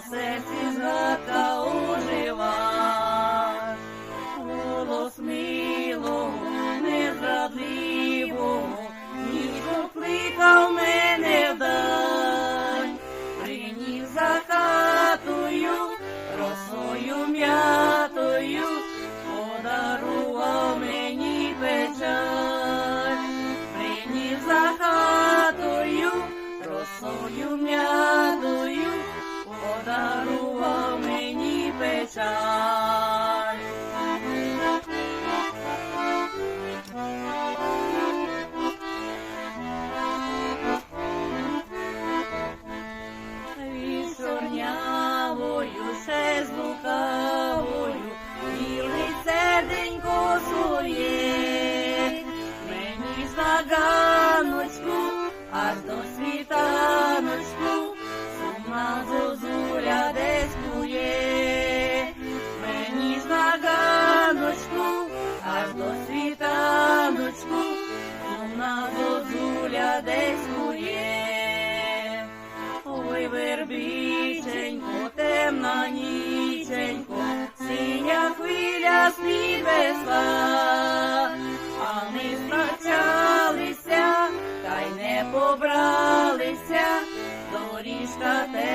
на серці знака ожива, голос милого, незрадливого, ніжно кликав мене вдаль, приніс за хатою, росою. Ганочку, аж до світаночку, сумна зозуля десь кує, мені на ганочку, аж до світаночку, сумна зозуля десь кує. Ой, вербіченько, темна ніченько, синя хвиля з-під весла, а не страчалися, побралися, доріжка терно